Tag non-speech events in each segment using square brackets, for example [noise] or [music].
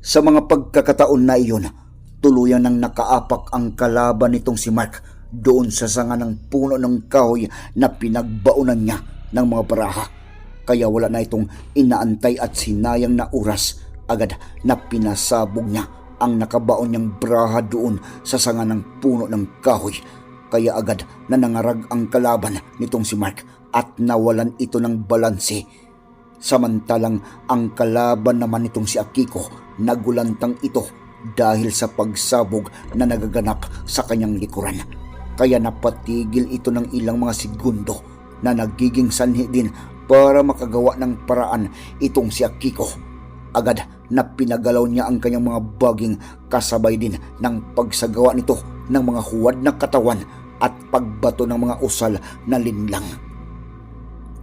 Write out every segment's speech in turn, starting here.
Sa mga pagkakataon na iyon, tuluyan nang nakaapak ang kalaban nitong si Mark doon sa sanga ng puno ng kahoy na pinagbaunan niya ng mga baraha. Kaya wala na itong inaantay at sinayang na oras agad na pinasabog niya ang nakabaon niyang braha doon sa sanga ng puno ng kahoy. Kaya agad na nangarag ang kalaban nitong si Mark at nawalan ito ng balanse. Samantalang ang kalaban naman nitong si Akiko nagulantang ito dahil sa pagsabog na nagaganap sa kanyang likuran. Kaya napatigil ito ng ilang mga segundo na nagiging sanhi din para makagawa ng paraan itong si Akiko. Agad na pinagalaw niya ang kanyang mga baging kasabay din ng pagsagawa nito ng mga huwad na katawan at pagbato ng mga usal na linlang.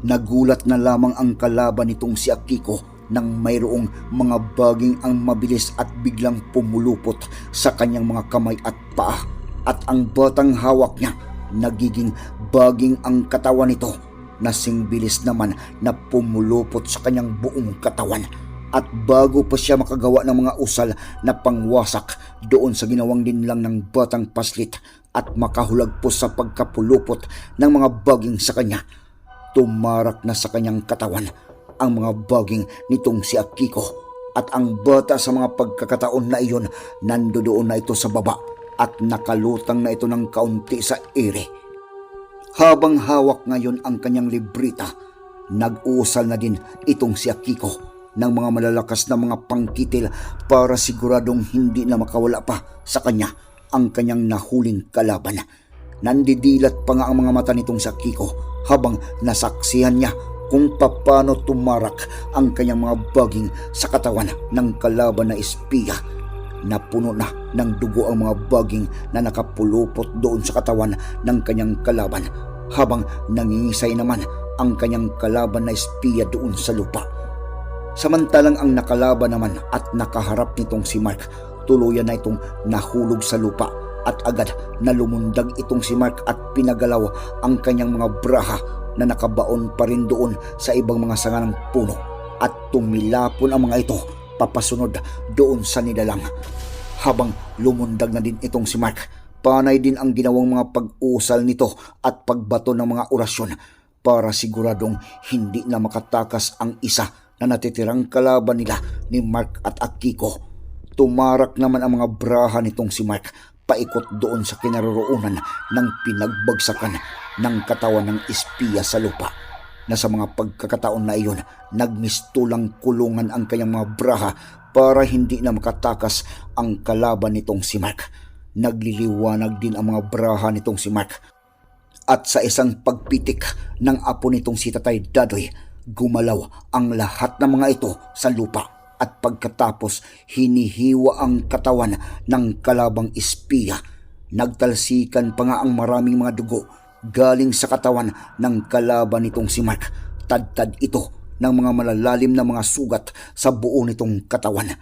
Nagulat na lamang ang kalaban nitong si Akiko nang mayroong mga baging ang mabilis at biglang pumulupot sa kanyang mga kamay at paa. At ang batang hawak niya nagiging baging ang katawan nito. Na bilis naman na pumulupot sa kanyang buong katawan. At bago pa siya makagawa ng mga usal na pangwasak doon sa ginawang din lang ng batang paslit at makahulagpos sa pagkapulupot ng mga baging sa kanya tumarak na sa kanyang katawan ang mga baging nitong si Akiko at ang bata sa mga pagkakataon na iyon nandoon na ito sa baba at nakalutang na ito ng kaunti sa ere. Habang hawak ngayon ang kanyang librita, nag-uusal na din itong si Akiko ng mga malalakas na mga pangkitil para siguradong hindi na makawala pa sa kanya ang kanyang nahuling kalaban. Nandidilat pa nga ang mga mata nitong si Akiko habang nasaksihan niya kung paano tumarak ang kanyang mga baging sa katawan ng kalaban na espiya. Napuno na ng dugo ang mga baging na nakapulupot doon sa katawan ng kanyang kalaban habang nangingisay naman ang kanyang kalaban na espiya doon sa lupa. Samantalang ang nakalaban naman at nakaharap nitong si Mark, tuluyan na itong nahulog sa lupa at agad na lumundag itong si Mark at pinagalaw ang kanyang mga braha na nakabaon pa rin doon sa ibang mga sanga ng puno at tumilapon ang mga ito papasunod doon sa nilalang. Habang lumundag na din itong si Mark, panay din ang ginawang mga pag-usal nito at pagbato ng mga orasyon para siguradong hindi na makatakas ang isa na natitirang kalaban nila ni Mark at Akiko. Tumarak naman ang mga braha nitong si Mark paikot doon sa kinaroroonan ng pinagbagsakan ng katawan ng espiya sa lupa na sa mga pagkakataon na iyon nagmistulang kulungan ang kanyang mga braha para hindi na makatakas ang kalaban nitong si Mark. Nagliliwanag din ang mga braha nitong si Mark. At sa isang pagpitik ng apo nitong si Tatay Dadoy, gumalaw ang lahat ng mga ito sa lupa at pagkatapos hinihiwa ang katawan ng kalabang espiya. Nagtalsikan pa nga ang maraming mga dugo galing sa katawan ng kalaban nitong si Mark. Tadtad ito ng mga malalalim na mga sugat sa buo nitong katawan.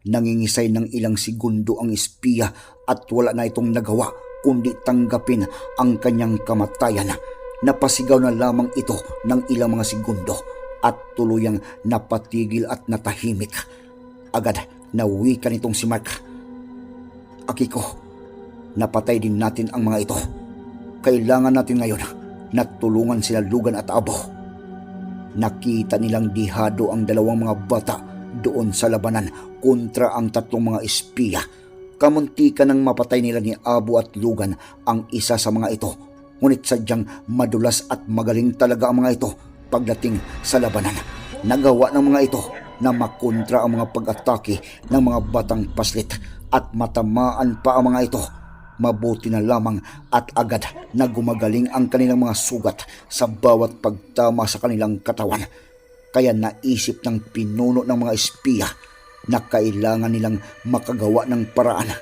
Nangingisay ng ilang segundo ang espiya at wala na itong nagawa kundi tanggapin ang kanyang kamatayan. Napasigaw na lamang ito ng ilang mga segundo at tuluyang napatigil at natahimik. Agad nawi ka nitong si Mark. Akiko, napatay din natin ang mga ito. Kailangan natin ngayon na tulungan sila Lugan at Abo. Nakita nilang dihado ang dalawang mga bata doon sa labanan kontra ang tatlong mga espiya. Kamuntika nang mapatay nila ni Abo at Lugan ang isa sa mga ito. Ngunit sadyang madulas at magaling talaga ang mga ito pagdating sa labanan. Nagawa ng mga ito na makontra ang mga pag-atake ng mga batang paslit at matamaan pa ang mga ito. Mabuti na lamang at agad na gumagaling ang kanilang mga sugat sa bawat pagtama sa kanilang katawan. Kaya naisip ng pinuno ng mga espiya na kailangan nilang makagawa ng paraan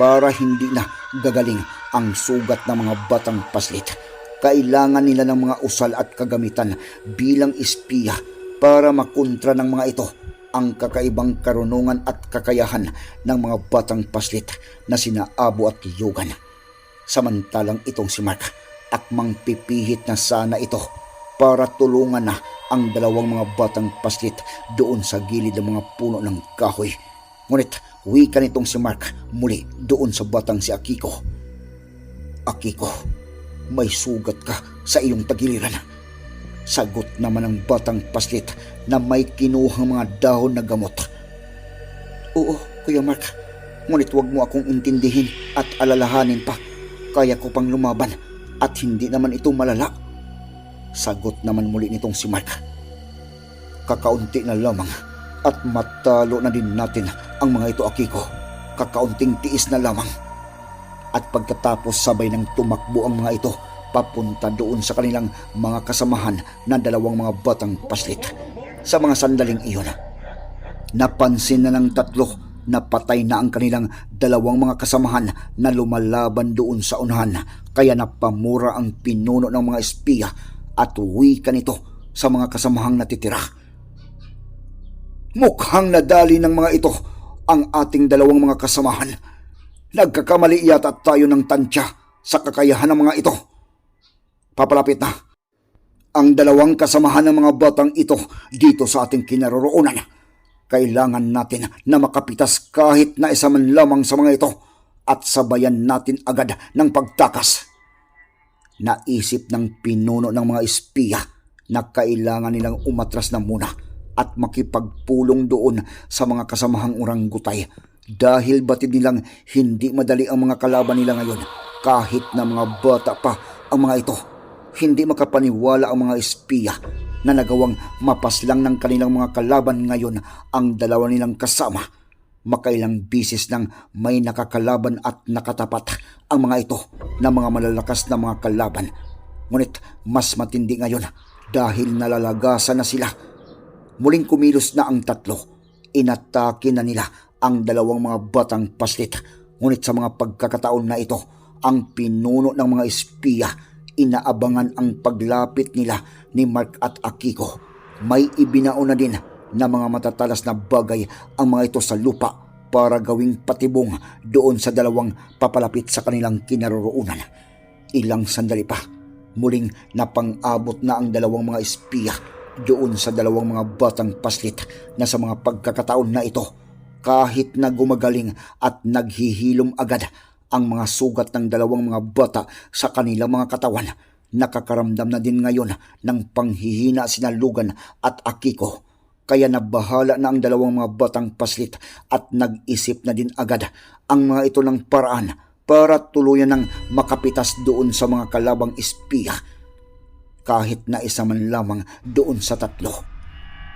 para hindi na gagaling ang sugat ng mga batang paslit. Kailangan nila ng mga usal at kagamitan bilang espiya para makontra ng mga ito ang kakaibang karunungan at kakayahan ng mga batang paslit na sina Abo at Yugan. Samantalang itong si Mark, akmang pipihit na sana ito para tulungan na ang dalawang mga batang paslit doon sa gilid ng mga puno ng kahoy. Ngunit wika nitong si Mark muli doon sa batang si Akiko. Akiko, may sugat ka sa iyong tagiliran. Sagot naman ng batang paslit na may kinuhang mga dahon na gamot. Oo, Kuya Mark. Ngunit huwag mo akong intindihin at alalahanin pa. Kaya ko pang lumaban at hindi naman ito malala. Sagot naman muli nitong si Mark. Kakaunti na lamang at matalo na din natin ang mga ito, Akiko. Kakaunting tiis na lamang. At pagkatapos sabay ng tumakbo ang mga ito, papunta doon sa kanilang mga kasamahan na dalawang mga batang paslit. Sa mga sandaling iyon, napansin na ng tatlo na patay na ang kanilang dalawang mga kasamahan na lumalaban doon sa unahan kaya napamura ang pinuno ng mga espiya at uwi ka sa mga kasamahang natitira. Mukhang nadali ng mga ito ang ating dalawang mga kasamahan. Nagkakamali yata tayo ng tansya sa kakayahan ng mga ito. Papalapit na. Ang dalawang kasamahan ng mga batang ito dito sa ating kinaroroonan. Kailangan natin na makapitas kahit na isa man lamang sa mga ito at sabayan natin agad ng pagtakas. Naisip ng pinuno ng mga espiya na kailangan nilang umatras na muna at makipagpulong doon sa mga kasamahang urang-gutay dahil batid nilang hindi madali ang mga kalaban nila ngayon kahit na mga bata pa ang mga ito. Hindi makapaniwala ang mga espiya na nagawang mapaslang ng kanilang mga kalaban ngayon ang dalawa nilang kasama. Makailang bisis nang may nakakalaban at nakatapat ang mga ito na mga malalakas na mga kalaban. Ngunit mas matindi ngayon dahil nalalagasan na sila. Muling kumilos na ang tatlo. Inatake na nila ang dalawang mga batang paslit. Ngunit sa mga pagkakataon na ito, ang pinuno ng mga espiya inaabangan ang paglapit nila ni Mark at Akiko. May ibinao na din na mga matatalas na bagay ang mga ito sa lupa para gawing patibong doon sa dalawang papalapit sa kanilang kinaroroonan. Ilang sandali pa, muling napang-abot na ang dalawang mga espiya doon sa dalawang mga batang paslit na sa mga pagkakataon na ito kahit na gumagaling at naghihilom agad ang mga sugat ng dalawang mga bata sa kanilang mga katawan. Nakakaramdam na din ngayon ng panghihina sina Lugan at Akiko. Kaya nabahala na ang dalawang mga batang paslit at nag-isip na din agad ang mga ito ng paraan para tuluyan ng makapitas doon sa mga kalabang espiya kahit na isa man lamang doon sa tatlo.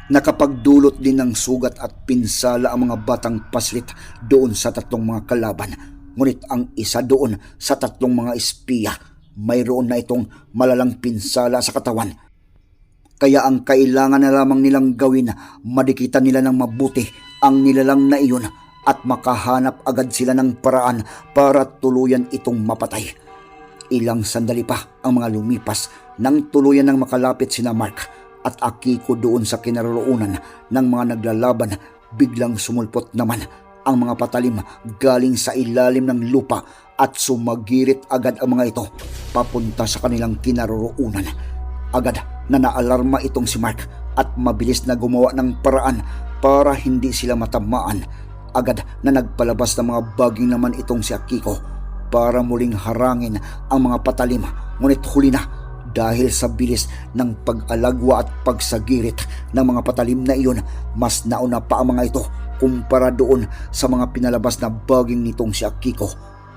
Nakapagdulot din ng sugat at pinsala ang mga batang paslit doon sa tatlong mga kalaban. Ngunit ang isa doon sa tatlong mga espiya, mayroon na itong malalang pinsala sa katawan. Kaya ang kailangan na lamang nilang gawin, madikitan nila ng mabuti ang nilalang na iyon at makahanap agad sila ng paraan para tuluyan itong mapatay. Ilang sandali pa ang mga lumipas nang tuluyan ng makalapit sina Mark at Akiko doon sa kinaroroonan ng mga naglalaban biglang sumulpot naman ang mga patalim galing sa ilalim ng lupa at sumagirit agad ang mga ito papunta sa kanilang kinaroroonan. Agad na naalarma itong si Mark at mabilis na gumawa ng paraan para hindi sila matamaan. Agad na nagpalabas ng mga baging naman itong si Akiko para muling harangin ang mga patalim ngunit huli na dahil sa bilis ng pag-alagwa at pagsagirit ng mga patalim na iyon, mas nauna pa ang mga ito kumpara doon sa mga pinalabas na baging nitong si Akiko.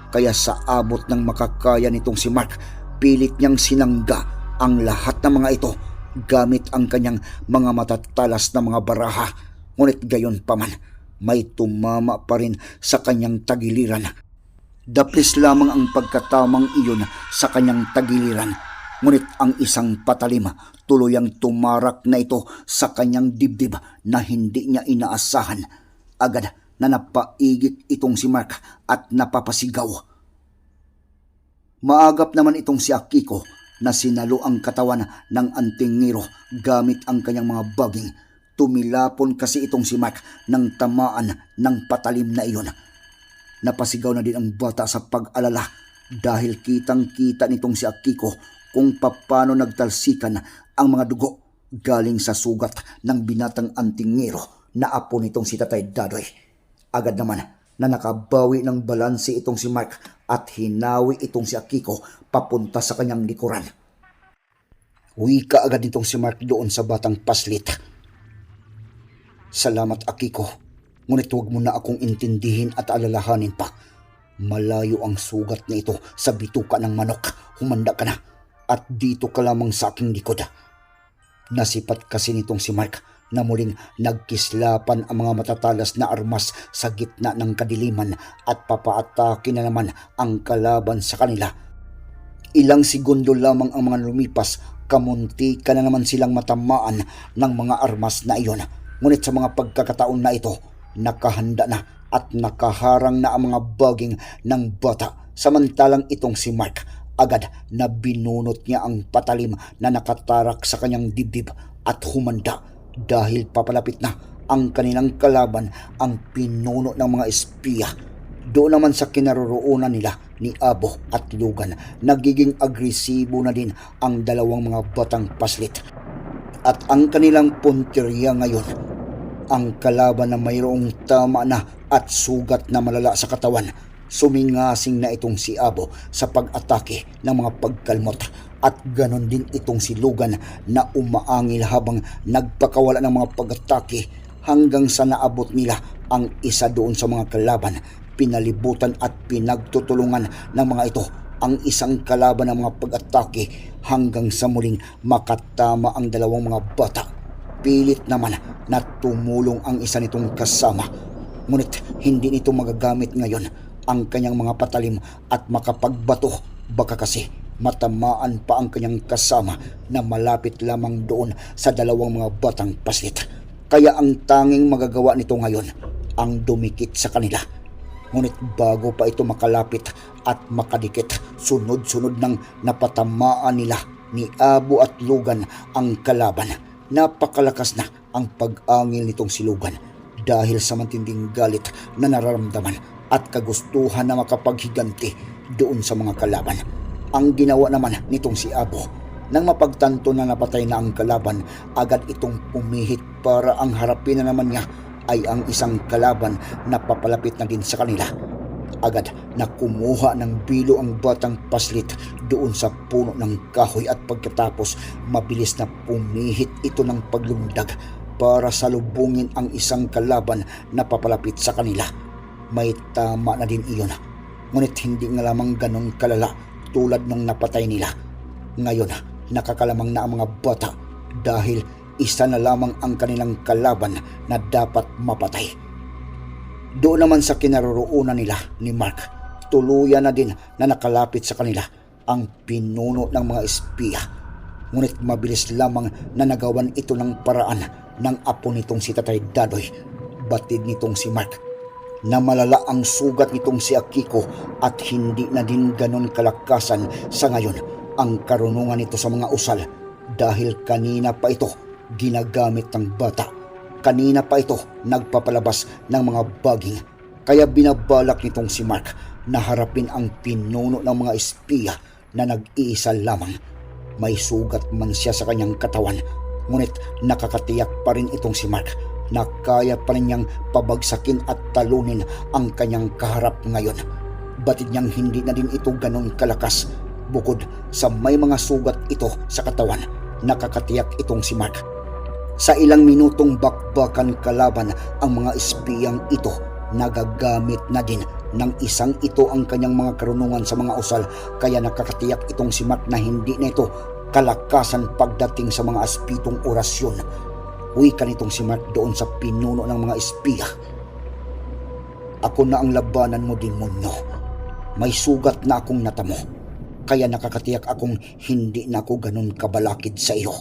Kaya sa abot ng makakaya nitong si Mark, pilit niyang sinangga ang lahat ng mga ito gamit ang kanyang mga matatalas na mga baraha. Ngunit gayon pa man, may tumama pa rin sa kanyang tagiliran. Daplis lamang ang pagkatamang iyon sa kanyang tagiliran. Ngunit ang isang patalim tuluyang tumarak na ito sa kanyang dibdib na hindi niya inaasahan. Agad na napaigit itong si Mark at napapasigaw. Maagap naman itong si Akiko na sinalo ang katawan ng antingero gamit ang kanyang mga baging. Tumilapon kasi itong si Mark ng tamaan ng patalim na iyon. Napasigaw na din ang bata sa pag-alala dahil kitang-kita nitong si Akiko kung papano nagtalsikan ang mga dugo galing sa sugat ng binatang antingero na apo nitong si Tatay Dadoy. Agad naman na nakabawi ng balanse itong si Mark at hinawi itong si Akiko papunta sa kanyang likuran. Uwi ka agad itong si Mark doon sa batang paslit. Salamat Akiko, ngunit huwag mo na akong intindihin at alalahanin pa. Malayo ang sugat na ito sa bituka ng manok. Humanda ka na at dito ka lamang sa aking likod. Nasipat kasi nitong si Mark na muling nagkislapan ang mga matatalas na armas sa gitna ng kadiliman at papaatake na naman ang kalaban sa kanila. Ilang segundo lamang ang mga lumipas, kamunti ka na naman silang matamaan ng mga armas na iyon. Ngunit sa mga pagkakataon na ito, nakahanda na at nakaharang na ang mga baging ng bata. Samantalang itong si Mark, agad na binunot niya ang patalim na nakatarak sa kanyang dibdib at humanda dahil papalapit na ang kanilang kalaban ang pinuno ng mga espiya. Doon naman sa kinaroroonan nila ni Abo at Lugan, nagiging agresibo na din ang dalawang mga batang paslit. At ang kanilang punteriya ngayon, ang kalaban na mayroong tama na at sugat na malala sa katawan, sumingasing na itong si Abo sa pag-atake ng mga pagkalmot at ganon din itong si Lugan na umaangil habang nagpakawala ng mga pag-atake hanggang sa naabot nila ang isa doon sa mga kalaban. Pinalibutan at pinagtutulungan ng mga ito ang isang kalaban ng mga pag-atake hanggang sa muling makatama ang dalawang mga bata. Pilit naman na tumulong ang isa nitong kasama. Ngunit hindi nito magagamit ngayon ang kanyang mga patalim at makapagbato. Baka kasi matamaan pa ang kanyang kasama na malapit lamang doon sa dalawang mga batang paslit. Kaya ang tanging magagawa nito ngayon ang dumikit sa kanila. Ngunit bago pa ito makalapit at makadikit, sunod-sunod nang napatamaan nila ni Abo at Lugan ang kalaban. Napakalakas na ang pag-angil nitong si Lugan dahil sa matinding galit na nararamdaman at kagustuhan na makapaghiganti doon sa mga kalaban. Ang ginawa naman nitong si Abo nang mapagtanto na napatay na ang kalaban, agad itong pumihit para ang harapin na naman niya ay ang isang kalaban na papalapit na din sa kanila. Agad na kumuha ng bilo ang batang paslit doon sa puno ng kahoy at pagkatapos mabilis na pumihit ito ng paglundag para salubungin ang isang kalaban na papalapit sa kanila. May tama na din iyon. Ngunit hindi nga lamang ganong kalala tulad nung napatay nila. Ngayon, nakakalamang na ang mga bata dahil isa na lamang ang kanilang kalaban na dapat mapatay. Doon naman sa kinaroroonan nila ni Mark, tuluyan na din na nakalapit sa kanila ang pinuno ng mga espiya. Ngunit mabilis lamang na nagawan ito ng paraan ng apo nitong si Tatay Dadoy, batid nitong si Mark na malala ang sugat nitong si Akiko at hindi na din ganon kalakasan sa ngayon ang karunungan nito sa mga usal dahil kanina pa ito ginagamit ng bata. Kanina pa ito nagpapalabas ng mga baging kaya binabalak nitong si Mark na harapin ang pinuno ng mga espiya na nag-iisa lamang. May sugat man siya sa kanyang katawan ngunit nakakatiyak pa rin itong si Mark na kaya pa niyang pabagsakin at talunin ang kanyang kaharap ngayon. Batid niyang hindi na din ito ganon kalakas Bukod sa may mga sugat ito sa katawan, nakakatiyak itong si Mark. Sa ilang minutong bakbakan kalaban ang mga espiyang ito, nagagamit na din ng isang ito ang kanyang mga karunungan sa mga usal kaya nakakatiyak itong si Mark na hindi na ito kalakasan pagdating sa mga aspitong orasyon. Wika nitong si Mark doon sa pinuno ng mga espiya. Ako na ang labanan mo, demonyo. May sugat na akong natamo. Kaya nakakatiyak akong hindi na ako ganun kabalakid sa iyo.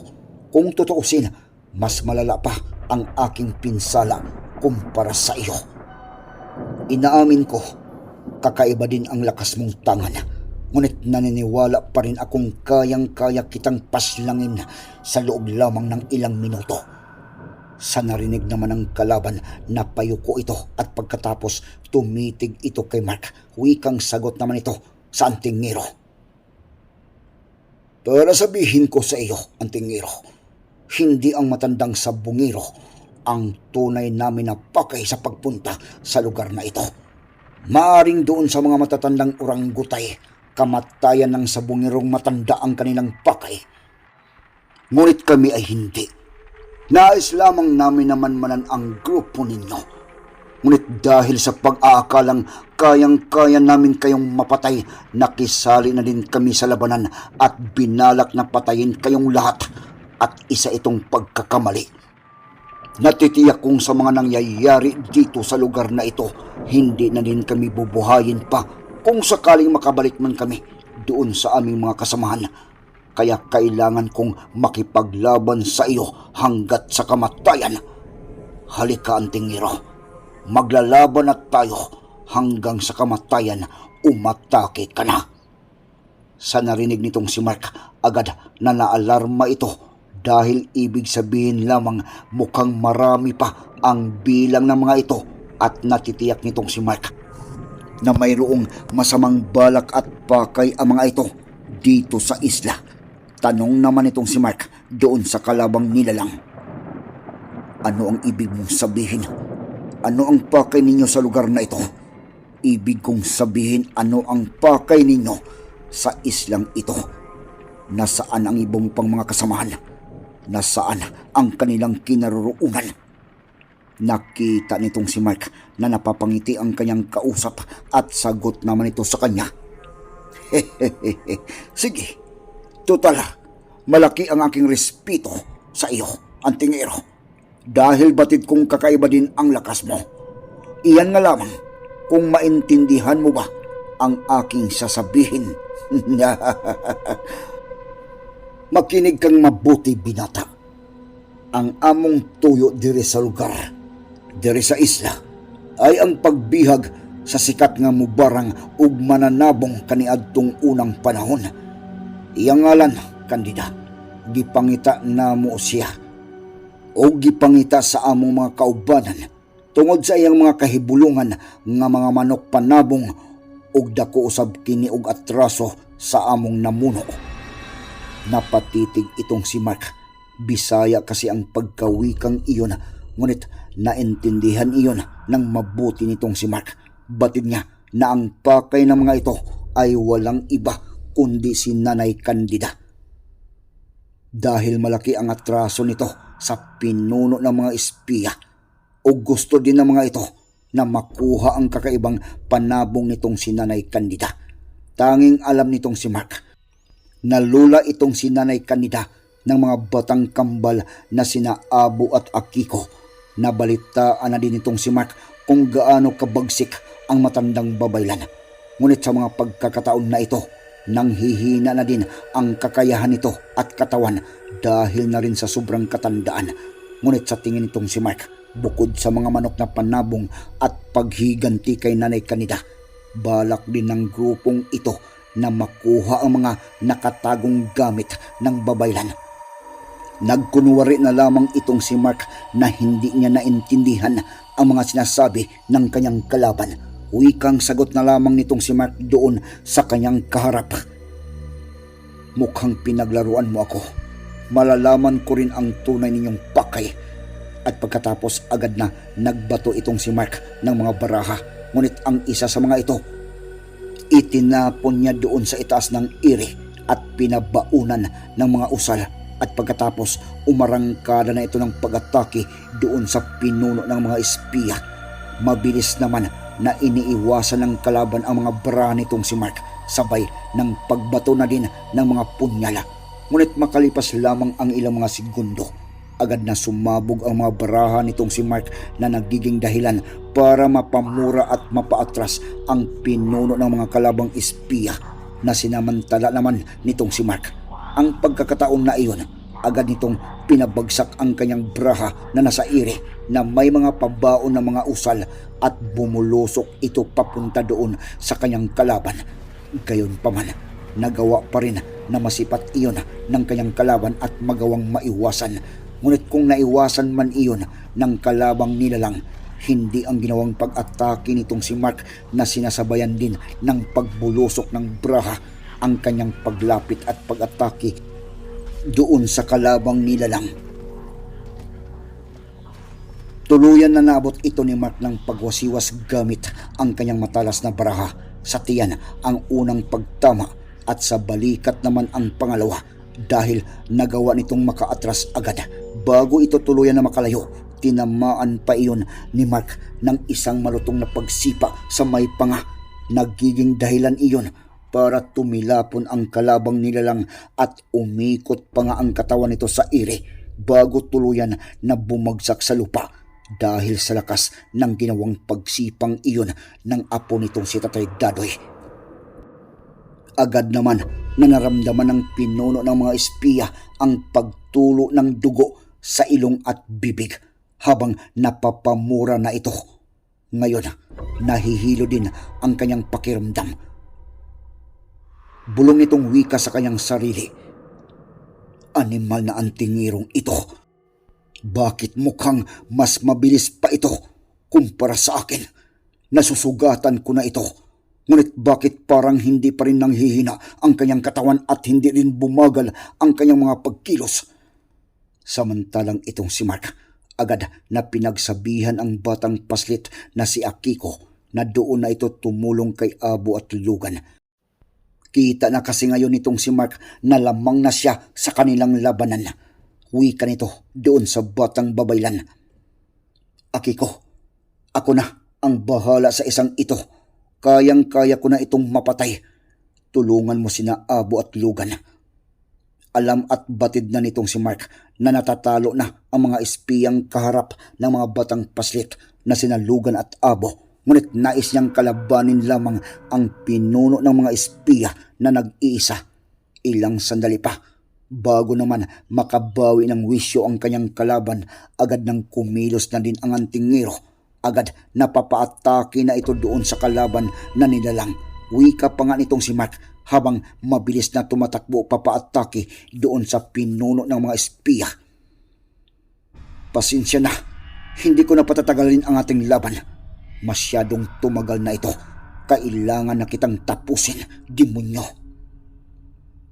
Kung tutuusin, mas malala pa ang aking pinsala kumpara sa iyo. Inaamin ko, kakaiba din ang lakas mong tangan. Ngunit naniniwala pa rin akong kayang-kaya kitang paslangin sa loob lamang ng ilang minuto. Sa narinig naman ng kalaban, napayuko ito at pagkatapos tumitig ito kay Mark. Wikang sagot naman ito sa antingero. Para sabihin ko sa iyo, antingero, hindi ang matandang sabungero ang tunay namin na pakay sa pagpunta sa lugar na ito. Maaring doon sa mga matatandang orangutay, kamatayan ng sabungirong matanda ang kanilang pakay. Ngunit kami ay hindi. Nais lamang namin naman manan ang grupo ninyo. Ngunit dahil sa pag-aakalang kayang-kaya namin kayong mapatay, nakisali na din kami sa labanan at binalak na patayin kayong lahat at isa itong pagkakamali. Natitiyak kong sa mga nangyayari dito sa lugar na ito, hindi na din kami bubuhayin pa kung sakaling makabalik man kami doon sa aming mga kasamahan. Kaya kailangan kong makipaglaban sa iyo hanggat sa kamatayan. Halika, Antingiro. Maglalaban at tayo hanggang sa kamatayan umatake ka na. Sa narinig nitong si Mark, agad na naalarma ito dahil ibig sabihin lamang mukhang marami pa ang bilang ng mga ito at natitiyak nitong si Mark na mayroong masamang balak at pakay ang mga ito dito sa isla. Tanong naman itong si Mark doon sa kalabang nilalang. Ano ang ibig mong sabihin? Ano ang pakay ninyo sa lugar na ito? Ibig kong sabihin ano ang pakay ninyo sa islang ito. Nasaan ang ibang pang mga kasamahan? Nasaan ang kanilang kinaroroonan? Nakita nitong si Mark na napapangiti ang kanyang kausap at sagot naman ito sa kanya. [laughs] Sige, total, malaki ang aking respeto sa iyo, antingero. Dahil batid kong kakaiba din ang lakas mo. Iyan nga lamang kung maintindihan mo ba ang aking sasabihin. [laughs] Makinig kang mabuti, binata. Ang among tuyo diri sa lugar, diri sa isla, ay ang pagbihag sa sikat nga mubarang ug mananabong kaniadtong unang panahon. Iyang ngalan, kandida, gipangita na mo siya o gipangita sa among mga kaubanan tungod sa iyang mga kahibulungan nga mga manok panabong ug dako usab kini og atraso sa among namuno. Napatitig itong si Mark. Bisaya kasi ang pagkawikang iyon ngunit naintindihan iyon ng mabuti nitong si Mark. Batid niya na ang pakay ng mga ito ay walang iba kundi si Nanay Candida. Dahil malaki ang atraso nito sa pinuno ng mga espiya o gusto din ng mga ito na makuha ang kakaibang panabong nitong si Nanay Candida. Tanging alam nitong si Mark Nalula itong si Nanay Kanida ng mga batang kambal na sina Abu at Akiko. Nabalitaan na din itong si Mark kung gaano kabagsik ang matandang babaylan. Ngunit sa mga pagkakataon na ito, nang hihina na din ang kakayahan nito at katawan dahil na rin sa sobrang katandaan. Ngunit sa tingin nitong si Mark, bukod sa mga manok na panabong at paghiganti kay Nanay Kanida, balak din ng grupong ito na makuha ang mga nakatagong gamit ng babaylan. Nagkunwari na lamang itong si Mark na hindi niya naintindihan ang mga sinasabi ng kanyang kalaban. Wikang sagot na lamang nitong si Mark doon sa kanyang kaharap. Mukhang pinaglaruan mo ako. Malalaman ko rin ang tunay ninyong pakay. At pagkatapos agad na nagbato itong si Mark ng mga baraha. Ngunit ang isa sa mga ito Itinapon niya doon sa itaas ng iri at pinabaunan ng mga usal at pagkatapos umarangkada na ito ng pag-atake doon sa pinuno ng mga espiya. Mabilis naman na iniiwasan ng kalaban ang mga bra nitong si Mark sabay ng pagbato na din ng mga punyala. Ngunit makalipas lamang ang ilang mga segundo, agad na sumabog ang mga baraha nitong si Mark na nagiging dahilan para mapamura at mapaatras ang pinuno ng mga kalabang espiya na sinamantala naman nitong si Mark. Ang pagkakataon na iyon, agad nitong pinabagsak ang kanyang braha na nasa ire na may mga pabaon ng mga usal at bumulusok ito papunta doon sa kanyang kalaban. Gayon pa man, nagawa pa rin na masipat iyon ng kanyang kalaban at magawang maiwasan. Ngunit kung naiwasan man iyon ng kalabang nilalang, hindi ang ginawang pag-atake nitong si Mark na sinasabayan din ng pagbulusok ng braha ang kanyang paglapit at pag-atake doon sa kalabang nilalang. Tuluyan na nabot ito ni Mark ng pagwasiwas gamit ang kanyang matalas na baraha. Sa tiyan ang unang pagtama at sa balikat naman ang pangalawa dahil nagawa nitong makaatras agad bago ito tuluyan na makalayo. Tinamaan pa iyon ni Mark ng isang malutong na pagsipa sa may panga. Nagiging dahilan iyon para tumilapon ang kalabang nilalang at umikot pa nga ang katawan nito sa ire bago tuluyan na bumagsak sa lupa dahil sa lakas ng ginawang pagsipang iyon ng apo nitong si Tatay Dadoy. Agad naman na naramdaman ng pinuno ng mga espiya ang pagtulo ng dugo sa ilong at bibig habang napapamura na ito. Ngayon, nahihilo din ang kanyang pakiramdam. Bulong itong wika sa kanyang sarili. Animal na antingirong ito. Bakit mukhang mas mabilis pa ito kumpara sa akin? Nasusugatan ko na ito. Ngunit bakit parang hindi pa rin nanghihina ang kanyang katawan at hindi rin bumagal ang kanyang mga pagkilos? Samantalang itong si Mark, agad na pinagsabihan ang batang paslit na si Akiko na doon na ito tumulong kay Abo at Lugan. Kita na kasi ngayon itong si Mark na lamang na siya sa kanilang labanan. Wika nito doon sa batang babaylan. Akiko, ako na ang bahala sa isang ito. Kayang-kaya ko na itong mapatay. Tulungan mo sina Abo at Lugan. Alam at batid na nitong si Mark na natatalo na ang mga espiyang kaharap ng mga batang paslit na sina Lugan at Abo. Ngunit nais niyang kalabanin lamang ang pinuno ng mga espiya na nag-iisa. Ilang sandali pa Bago naman makabawi ng wisyo ang kanyang kalaban, agad nang kumilos na din ang antingero. Agad napapaatake na ito doon sa kalaban na nilalang. Wika pa nga nitong si Mark habang mabilis na tumatakbo papaatake doon sa pinuno ng mga espiya. Pasensya na, hindi ko na patatagalin ang ating laban. Masyadong tumagal na ito. Kailangan na kitang tapusin, demonyo.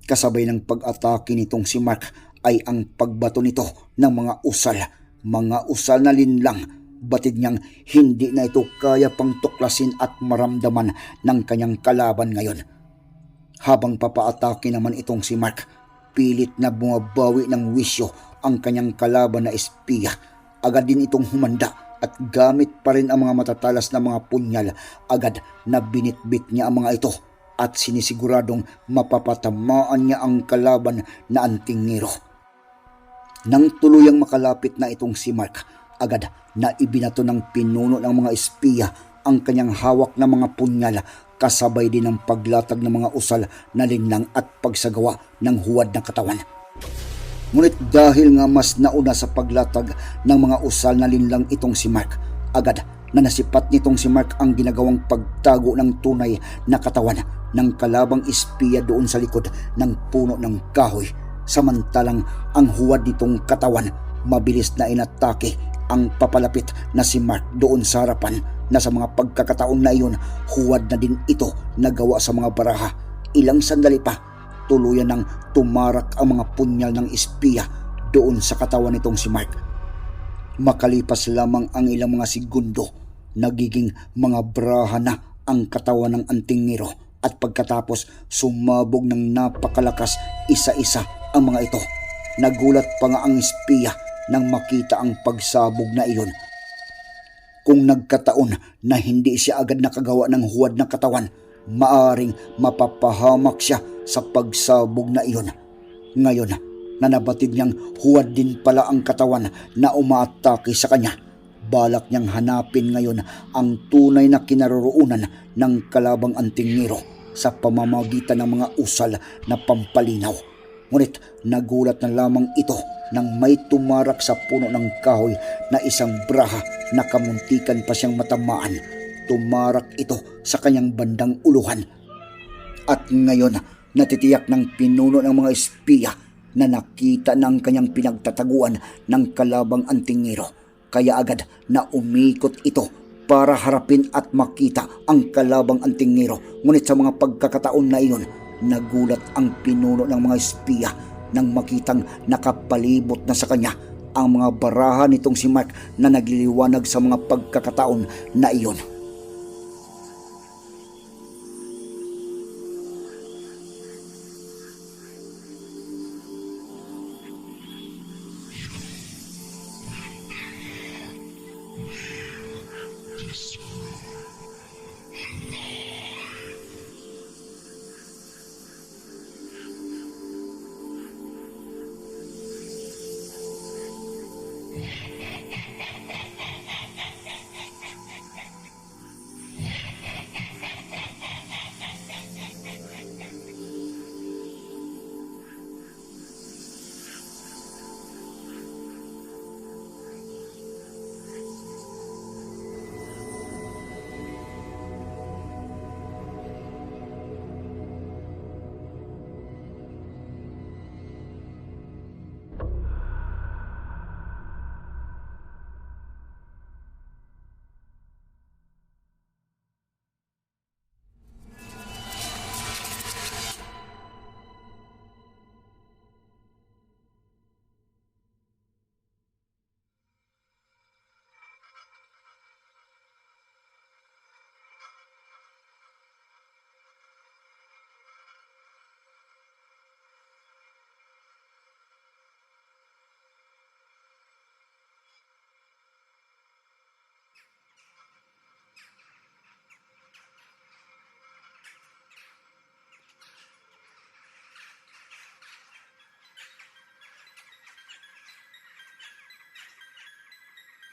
Kasabay ng pag-atake nitong si Mark ay ang pagbato nito ng mga usal. Mga usal na linlang. Batid niyang hindi na ito kaya pang tuklasin at maramdaman ng kanyang kalaban ngayon. Habang papaatake naman itong si Mark, pilit na bumabawi ng wisyo ang kanyang kalaban na espiya. Agad din itong humanda at gamit pa rin ang mga matatalas na mga punyal. Agad na binitbit niya ang mga ito at sinisiguradong mapapatamaan niya ang kalaban na antingero. Nang tuluyang makalapit na itong si Mark, agad na ibinato ng pinuno ng mga espiya ang kanyang hawak na mga punyal kasabay din ng paglatag ng mga usal na linlang at pagsagawa ng huwad ng katawan. Ngunit dahil nga mas nauna sa paglatag ng mga usal na linlang itong si Mark, agad na nasipat nitong si Mark ang ginagawang pagtago ng tunay na katawan ng kalabang espiya doon sa likod ng puno ng kahoy. Samantalang ang huwad nitong katawan mabilis na inatake ang papalapit na si Mark doon sa harapan na sa mga pagkakataon na iyon huwad na din ito nagawa sa mga baraha. Ilang sandali pa tuluyan ng tumarak ang mga punyal ng espiya doon sa katawan nitong si Mark. Makalipas lamang ang ilang mga segundo, nagiging mga braha na ang katawan ng antingero at pagkatapos sumabog ng napakalakas isa-isa ang mga ito. Nagulat pa nga ang espiya nang makita ang pagsabog na iyon. Kung nagkataon na hindi siya agad nakagawa ng huwad ng katawan, maaring mapapahamak siya sa pagsabog na iyon. Ngayon, na nabatid niyang huwad din pala ang katawan na umaatake sa kanya. Balak niyang hanapin ngayon ang tunay na kinaroroonan ng kalabang antingero sa pamamagitan ng mga usal na pampalinaw. Ngunit nagulat na lamang ito nang may tumarak sa puno ng kahoy na isang braha na kamuntikan pa siyang matamaan. Tumarak ito sa kanyang bandang uluhan. At ngayon, natitiyak ng pinuno ng mga espiya na nakita ng kanyang pinagtataguan ng kalabang antingero. Kaya agad na umikot ito para harapin at makita ang kalabang antingero. Ngunit sa mga pagkakataon na iyon, nagulat ang pinuno ng mga espiya nang makitang nakapalibot na sa kanya ang mga baraha nitong si Mark na nagliliwanag sa mga pagkakataon na iyon.